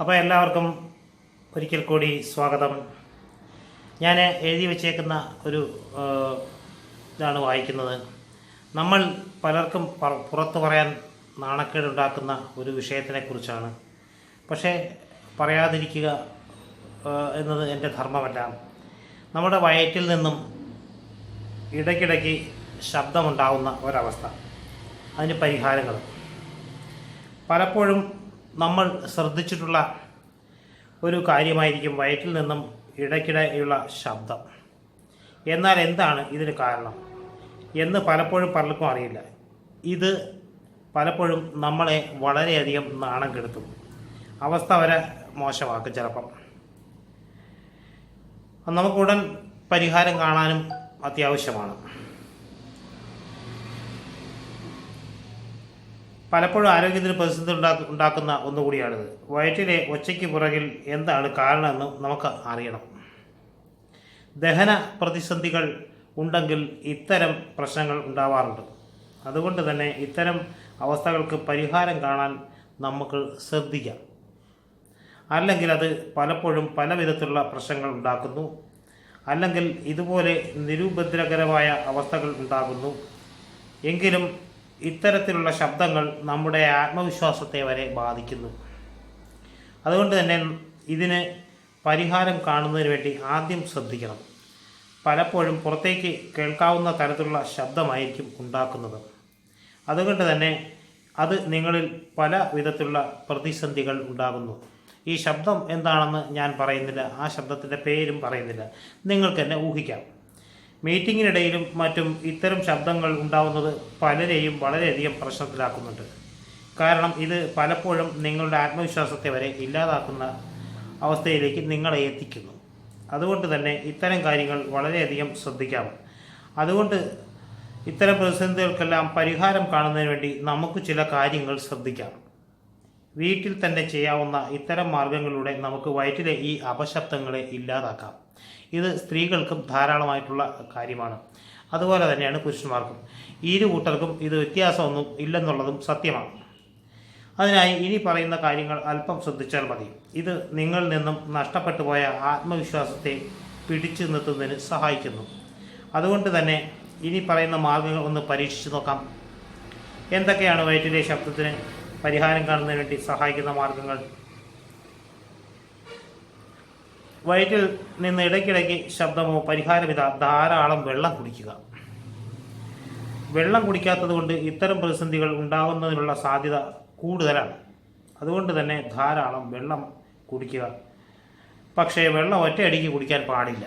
അപ്പോൾ എല്ലാവർക്കും ഒരിക്കൽ കൂടി സ്വാഗതം. ഞാൻ എഴുതി വച്ചേക്കുന്ന ഒരു ഇതാണ് വായിക്കുന്നത്. നമ്മൾ പലർക്കും പുറത്ത് പറയാൻ നാണക്കേടുണ്ടാക്കുന്ന ഒരു വിഷയത്തിനെക്കുറിച്ചാണ്. പക്ഷേ പറയാതിരിക്കുക എന്നത് എന്റെ ധർമ്മമല്ല. നമ്മുടെ വയറ്റിൽ നിന്നും ഇടയ്ക്കിടയ്ക്ക് ശബ്ദമുണ്ടാവുന്ന ഒരവസ്ഥ. അതിന് പരിഹാരങ്ങൾ. പലപ്പോഴും നമ്മൾ ശ്രദ്ധിച്ചിട്ടുള്ള ഒരു കാര്യമായിരിക്കും വയറ്റിൽ നിന്നും ഇടയ്ക്കിടെയുള്ള ശബ്ദം. എന്നാൽ എന്താണ് ഇതിന് കാരണം? എന്ന് പലപ്പോഴും പലർക്കും അറിയില്ല. ഇത് പലപ്പോഴും നമ്മളെ വളരെയധികം നാണം കെടുത്തും. അവസ്ഥ വരെ മോശമാക്കും ചിലപ്പം. നമുക്കുടൻ പരിഹാരം കാണാനും അത്യാവശ്യമാണ്. പലപ്പോഴും ആരോഗ്യത്തിന് പ്രതിസന്ധി ഉണ്ടാക്ക- ഉണ്ടാക്കുന്ന ഒന്നുകൂടിയാണിത്. വയറ്റിലെ ഒച്ചയ്ക്ക് പുറകിൽ എന്താണ് കാരണമെന്ന് നമുക്ക് അറിയണം. ദഹന പ്രതിസന്ധികൾ ഉണ്ടെങ്കിൽ ഇത്തരം പ്രശ്നങ്ങൾ ഉണ്ടാവാറുണ്ട്. അതുകൊണ്ട് തന്നെ ഇത്തരം അവസ്ഥകൾക്ക് പരിഹാരം കാണാൻ നമുക്ക് ശ്രദ്ധിക്കാം. അല്ലെങ്കിൽ അത് പലപ്പോഴും പല വിധത്തിലുള്ള പ്രശ്നങ്ങൾ ഉണ്ടാക്കുന്നു. അല്ലെങ്കിൽ ഇതുപോലെ നിരുപദ്രകരമായ അവസ്ഥകൾ ഉണ്ടാകുന്നു. എങ്കിലും ഇത്തരത്തിലുള്ള ശബ്ദങ്ങൾ നമ്മുടെ ആത്മവിശ്വാസത്തെ വരെ ബാധിക്കുന്നു. അതുകൊണ്ട് തന്നെ ഇതിന് പരിഹാരം കാണുന്നതിന് വേണ്ടി ആദ്യം ശ്രദ്ധിക്കണം. പലപ്പോഴും പുറത്തേക്ക് കേൾക്കാവുന്ന തരത്തിലുള്ള ശബ്ദമായിരിക്കും ഉണ്ടാക്കുന്നത്. അതുകൊണ്ട് തന്നെ അത് നിങ്ങളിൽ പല വിധത്തിലുള്ള പ്രതിസന്ധികൾ ഉണ്ടാകുന്നു. ഈ ശബ്ദം എന്താണെന്ന് ഞാൻ പറയുന്നില്ല ആ ശബ്ദത്തിന്റെ പേരും പറയുന്നില്ല. നിങ്ങൾക്ക് തന്നെ ഊഹിക്കാം. മീറ്റിങ്ങിനിടയിലും മറ്റും ഇത്തരം ശബ്ദങ്ങൾ ഉണ്ടാവുന്നത് പലരെയും വളരെയധികം പ്രശ്നത്തിലാക്കുന്നുണ്ട്. കാരണം ഇത് പലപ്പോഴും നിങ്ങളുടെ ആത്മവിശ്വാസത്തെ വരെ ഇല്ലാതാക്കുന്ന അവസ്ഥയിലേക്ക് നിങ്ങളെ എത്തിക്കുന്നു. അതുകൊണ്ട് തന്നെ ഇത്തരം കാര്യങ്ങൾ വളരെയധികം ശ്രദ്ധിക്കാം അതുകൊണ്ട് ഇത്തരം പ്രതിസന്ധികൾക്കെല്ലാം പരിഹാരം കാണുന്നതിന് വേണ്ടി നമുക്ക് ചില കാര്യങ്ങൾ ശ്രദ്ധിക്കാം. വീട്ടിൽ തന്നെ ചെയ്യാവുന്ന ഇത്തരം മാർഗങ്ങളിലൂടെ നമുക്ക് വയറ്റിലെ ഈ അപശബ്ദങ്ങളെ ഇല്ലാതാക്കാം. ഇത് സ്ത്രീകൾക്കും ധാരാളമായിട്ടുള്ള കാര്യമാണ്. അതുപോലെ തന്നെയാണ് പുരുഷന്മാർക്കും. ഇരു കൂട്ടർക്കും ഇത് വ്യത്യാസമൊന്നും ഇല്ലെന്നുള്ളതും സത്യമാണ്. അതിനായി ഇനി പറയുന്ന കാര്യങ്ങൾ അല്പം ശ്രദ്ധിച്ചാൽ മതി. ഇത് നിങ്ങളിൽ നിന്നും നഷ്ടപ്പെട്ടു പോയ ആത്മവിശ്വാസത്തെ പിടിച്ചു നിർത്തുന്നതിന് സഹായിക്കുന്നു. അതുകൊണ്ട് തന്നെ ഇനി പറയുന്ന മാർഗങ്ങൾ ഒന്ന് പരീക്ഷിച്ചു നോക്കാം. എന്തൊക്കെയാണ് വയറ്റിലെ ശബ്ദത്തിന് പരിഹാരം കാണുന്നതിന് വേണ്ടി സഹായിക്കുന്ന മാർഗങ്ങൾ? വയറ്റിൽ നിന്ന് ഇടയ്ക്കിടയ്ക്ക് ശബ്ദമോ പരിഹാരമിത ധാരാളം വെള്ളം കുടിക്കുക. വെള്ളം കുടിക്കാത്തത് കൊണ്ട് ഇത്തരം പ്രതിസന്ധികൾ ഉണ്ടാകുന്നതിനുള്ള സാധ്യത കൂടുതലാണ്. അതുകൊണ്ട് തന്നെ ധാരാളം വെള്ളം കുടിക്കുക. പക്ഷേ വെള്ളം ഒറ്റയടിക്ക് കുടിക്കാൻ പാടില്ല.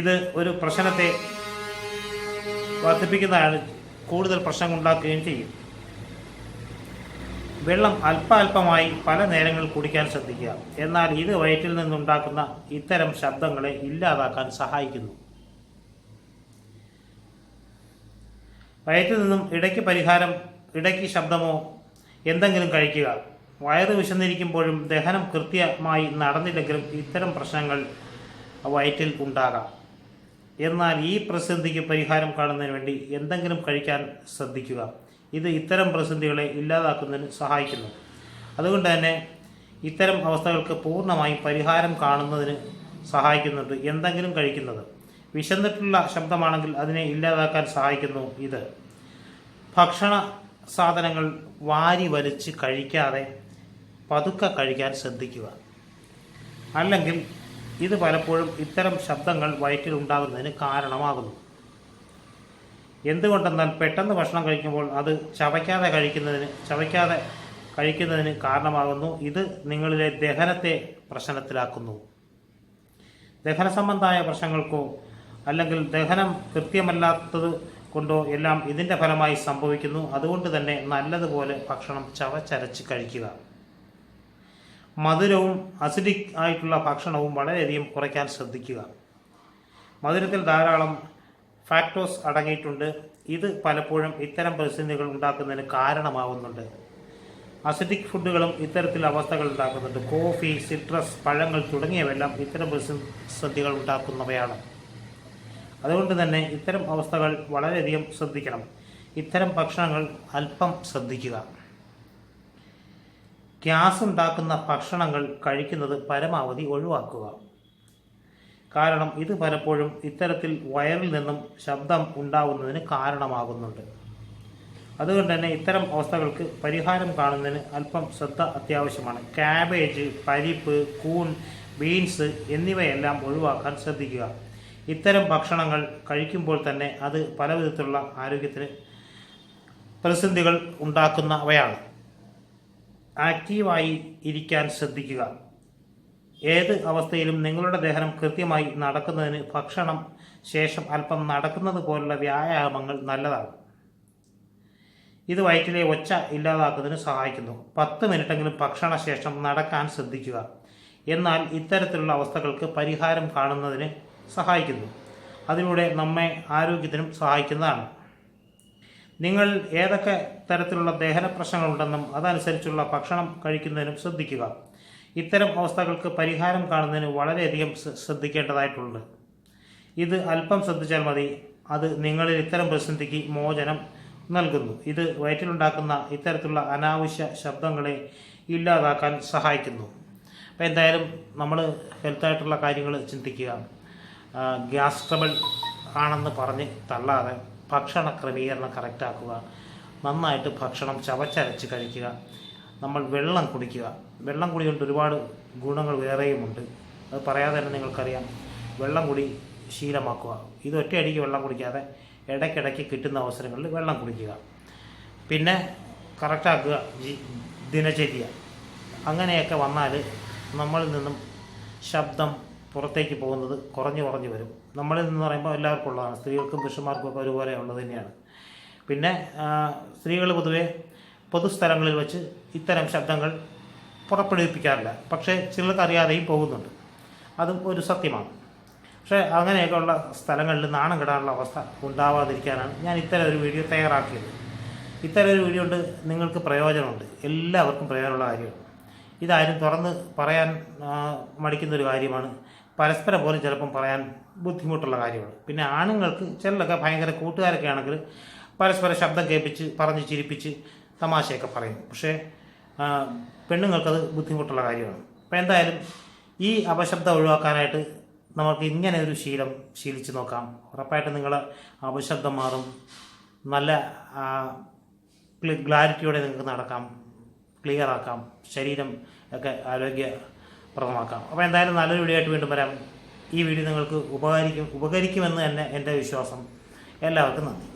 ഇത് ഒരു പ്രശ്നത്തെ വർദ്ധിപ്പിക്കുന്നതാണ് കൂടുതൽ പ്രശ്നം ഉണ്ടാക്കുകയും ചെയ്യും. വെള്ളം അല്പാൽപമായി പല നേരങ്ങളിൽ കുടിക്കാൻ ശ്രദ്ധിക്കുക. എന്നാൽ ഇത് വയറ്റിൽ നിന്നുണ്ടാക്കുന്ന ഇത്തരം ശബ്ദങ്ങളെ ഇല്ലാതാക്കാൻ സഹായിക്കുന്നു. വയറ്റിൽ നിന്നും ഇടയ്ക്ക് പരിഹാരം ഇടയ്ക്ക് ശബ്ദമോ എന്തെങ്കിലും കഴിക്കുക. വയറ് വിശന്നിരിക്കുമ്പോഴും ദഹനം കൃത്യമായി നടന്നില്ലെങ്കിലും ഇത്തരം പ്രശ്നങ്ങൾ വയറ്റിൽ ഉണ്ടാകാം. എന്നാൽ ഈ പ്രതിസന്ധിക്ക് പരിഹാരം കാണുന്നതിന് വേണ്ടി എന്തെങ്കിലും കഴിക്കാൻ ശ്രദ്ധിക്കുക. ഇത് ഇത്തരം പ്രതിസന്ധികളെ ഇല്ലാതാക്കുന്നതിന് സഹായിക്കുന്നു. അതുകൊണ്ട് തന്നെ ഇത്തരം അവസ്ഥകൾക്ക് പൂർണമായും പരിഹാരം കാണുന്നതിന് സഹായിക്കുന്നുണ്ട്. എന്തെങ്കിലും കഴിക്കുന്നത്. വിശന്നിട്ടുള്ള ശബ്ദമാണെങ്കിൽ അതിനെ ഇല്ലാതാക്കാൻ സഹായിക്കുന്നു ഇത്. ഭക്ഷണ സാധനങ്ങൾ വാരി വലിച്ച് കഴിക്കാതെ പതുക്കെ കഴിക്കാൻ ശ്രദ്ധിക്കുക. അല്ലെങ്കിൽ ഇത് പലപ്പോഴും ഇത്തരം ശബ്ദങ്ങൾ വയറ്റിൽ ഉണ്ടാകുന്നതിന് കാരണമാകുന്നു. എന്തുകൊണ്ടെന്നാൽ പെട്ടെന്ന് ഭക്ഷണം കഴിക്കുമ്പോൾ അത് ചവയ്ക്കാതെ കഴിക്കുന്നതിന് ചവയ്ക്കാതെ കഴിക്കുന്നതിന് കാരണമാകുന്നു. ഇത് നിങ്ങളിലെ ദഹനത്തെ പ്രശ്നത്തിലാക്കുന്നു. ദഹന സംബന്ധമായ പ്രശ്നങ്ങൾക്കോ അല്ലെങ്കിൽ ദഹനം കൃത്യമല്ലാത്തത് കൊണ്ടോ എല്ലാം ഇതിന്റെ ഫലമായി സംഭവിക്കുന്നു. അതുകൊണ്ട് തന്നെ നല്ലതുപോലെ ഭക്ഷണം ചവച്ചരച്ച് കഴിക്കുക. മധുരവും അസിഡിക് ആയിട്ടുള്ള ഭക്ഷണവും വളരെയധികം കുറയ്ക്കാൻ ശ്രദ്ധിക്കുക. മധുരത്തിൽ ധാരാളം ഫാക്ടോസ് അടങ്ങിയിട്ടുണ്ട്. ഇത് പലപ്പോഴും ഇത്തരം പ്രതിസന്ധികൾ ഉണ്ടാക്കുന്നതിന് കാരണമാവുന്നുണ്ട്. അസിഡിക് ഫുഡുകളും ഇത്തരത്തിൽ അവസ്ഥകൾ ഉണ്ടാക്കുന്നുണ്ട്. കോഫി സിട്രസ് പഴങ്ങൾ തുടങ്ങിയവയെല്ലാം ഇത്തരം പ്രതിസന്ധികൾ ഉണ്ടാക്കുന്നവയാണ്. അതുകൊണ്ട് തന്നെ ഇത്തരം അവസ്ഥകൾ വളരെയധികം ശ്രദ്ധിക്കണം. ഇത്തരം ഭക്ഷണങ്ങൾ അല്പം ശ്രദ്ധിക്കുക. ഗ്യാസ് ഉണ്ടാക്കുന്ന ഭക്ഷണങ്ങൾ കഴിക്കുന്നത് പരമാവധി ഒഴിവാക്കുക. കാരണം ഇത് പലപ്പോഴും ഇത്തരത്തിൽ വയറിൽ നിന്നും ശബ്ദം ഉണ്ടാകുന്നതിന് കാരണമാകുന്നുണ്ട്. അതുകൊണ്ട് തന്നെ ഇത്തരം അവസ്ഥകൾക്ക് പരിഹാരം കാണുന്നതിന് അല്പം ശ്രദ്ധ അത്യാവശ്യമാണ്. ക്യാബേജ് പരിപ്പ് കൂൺ ബീൻസ് എന്നിവയെല്ലാം ഒഴിവാക്കാൻ ശ്രദ്ധിക്കുക. ഇത്തരം ഭക്ഷണങ്ങൾ കഴിക്കുമ്പോൾ തന്നെ അത് പല വിധത്തിലുള്ള ആരോഗ്യത്തിന് പ്രതിസന്ധികൾ ഉണ്ടാക്കുന്നവയാണ്. ആക്റ്റീവായി ഇരിക്കാൻ ശ്രദ്ധിക്കുക. ഏത് അവസ്ഥയിലും നിങ്ങളുടെ ദഹനം കൃത്യമായി നടക്കുന്നതിന് ഭക്ഷണം ശേഷം അല്പം നടക്കുന്നത് പോലുള്ള വ്യായാമങ്ങൾ നല്ലതാണ് ഇത് വയറ്റിലെ ഒച്ച ഇല്ലാതാക്കുന്നതിന് സഹായിക്കുന്നു. പത്ത് മിനിറ്റെങ്കിലും ഭക്ഷണശേഷം നടക്കാൻ ശ്രദ്ധിക്കുക. എന്നാൽ ഇത്തരത്തിലുള്ള അവസ്ഥകൾക്ക് പരിഹാരം കാണുന്നതിന് സഹായിക്കുന്നു. അതിലൂടെ നമ്മെ ആരോഗ്യത്തിനും സഹായിക്കുന്നതാണ്. നിങ്ങൾ ഏതൊക്കെ തരത്തിലുള്ള ദഹന പ്രശ്നങ്ങളുണ്ടെന്നും അതനുസരിച്ചുള്ള ഭക്ഷണം കഴിക്കുന്നതിനും ശ്രദ്ധിക്കുക. ഇത്തരം അവസ്ഥകൾക്ക് പരിഹാരം കാണുന്നതിന് വളരെയധികം ശ്ര- ശ്രദ്ധിക്കേണ്ടതായിട്ടുണ്ട്. ഇത് അല്പം ശ്രദ്ധിച്ചാൽ മതി. അത് നിങ്ങളിൽ ഇത്തരം പ്രതിസന്ധിക്ക് മോചനം നൽകുന്നു. ഇത് വയറ്റിലുണ്ടാക്കുന്ന ഇത്തരത്തിലുള്ള അനാവശ്യ ശബ്ദങ്ങളെ ഇല്ലാതാക്കാൻ സഹായിക്കുന്നു. അപ്പോൾ എന്തായാലും നമ്മൾ ഹെൽത്തായിട്ടുള്ള കാര്യങ്ങൾ ചിന്തിക്കുക. ഗ്യാസ് ട്രബിൾ ആണെന്ന് പറഞ്ഞ് തള്ളാതെ ഭക്ഷണ ക്രമീകരണം കറക്റ്റാക്കുക. നന്നായിട്ട് ഭക്ഷണം ചവച്ചരച്ച് കഴിക്കുക. നമ്മൾ വെള്ളം കുടിക്കുക. വെള്ളം കുടി കൊണ്ട് ഒരുപാട് ഗുണങ്ങൾ വേറെയുമുണ്ട്. അത് പറയാതെ തന്നെ നിങ്ങൾക്കറിയാം. വെള്ളം കുടി ശീലമാക്കുക. ഇത് ഒറ്റയടിക്ക് വെള്ളം കുടിക്കാതെ ഇടയ്ക്കിടയ്ക്ക് കിട്ടുന്ന അവസരങ്ങളിൽ വെള്ളം കുടിക്കുക. പിന്നെ കറക്റ്റാക്കുക ദിനചര്യ. അങ്ങനെയൊക്കെ വന്നാൽ നമ്മളിൽ നിന്നും ശബ്ദം പുറത്തേക്ക് പോകുന്നത് കുറഞ്ഞു കുറഞ്ഞു വരും. നമ്മളിൽ നിന്ന് പറയുമ്പോൾ എല്ലാവർക്കും ഉള്ളതാണ്. സ്ത്രീകൾക്കും പുരുഷന്മാർക്കും ഒക്കെ ഒരുപോലെ ഉള്ളത് തന്നെയാണ്. പിന്നെ സ്ത്രീകൾ പൊതുവെ പൊതുസ്ഥലങ്ങളിൽ വെച്ച് ഇത്തരം ശബ്ദങ്ങൾ പുറപ്പെടുവിപ്പിക്കാറില്ല. പക്ഷേ ചിലർക്ക് അറിയാതെയും പോകുന്നുണ്ട്. അതും ഒരു സത്യമാണ്. പക്ഷേ അങ്ങനെയൊക്കെയുള്ള സ്ഥലങ്ങളിൽ നാണം കെടാനുള്ള അവസ്ഥ ഉണ്ടാവാതിരിക്കാനാണ് ഞാൻ ഇത്തരം ഒരു വീഡിയോ തയ്യാറാക്കിയത്. ഇത്തരം ഒരു വീഡിയോ കൊണ്ട് നിങ്ങൾക്ക് പ്രയോജനമുണ്ട്. എല്ലാവർക്കും പ്രയോജനമുള്ള കാര്യമാണ്. ഇതാരും തുറന്ന് പറയാൻ മടിക്കുന്നൊരു കാര്യമാണ്. പരസ്പരം പോലും ചിലപ്പം പറയാൻ ബുദ്ധിമുട്ടുള്ള കാര്യമാണ്. പിന്നെ ആണുങ്ങൾക്ക് ചിലരൊക്കെ ഭയങ്കര കൂട്ടുകാരൊക്കെ ആണെങ്കിൽ പരസ്പരം ശബ്ദം കേൾപ്പിച്ച് പറഞ്ഞ് ചിരിപ്പിച്ച് തമാശയൊക്കെ പറയും. പക്ഷേ പെണ്ണുങ്ങൾക്കത് ബുദ്ധിമുട്ടുള്ള കാര്യമാണ്. അപ്പോൾ എന്തായാലും ഈ അപശബ്ദം ഒഴിവാക്കാനായിട്ട് നമുക്ക് ഇങ്ങനെ ഒരു ശീലം ശീലിച്ചു നോക്കാം. ഉറപ്പായിട്ട് നിങ്ങൾ അപശബ്ദം മാറും. നല്ല ക്ലാരിറ്റിയോടെ നിങ്ങൾക്ക് നടക്കാം. ക്ലിയർ ആക്കാം. ശരീരം ഒക്കെ ആരോഗ്യപ്രദമാക്കാം. അപ്പോൾ എന്തായാലും നല്ലൊരു വീഡിയോ ആയിട്ട് വീണ്ടും വരാം. ഈ വീഡിയോ നിങ്ങൾക്ക് ഉപകരിക്കും ഉപകരിക്കുമെന്ന് തന്നെ എന്റെ വിശ്വാസം. എല്ലാവർക്കും നന്ദി.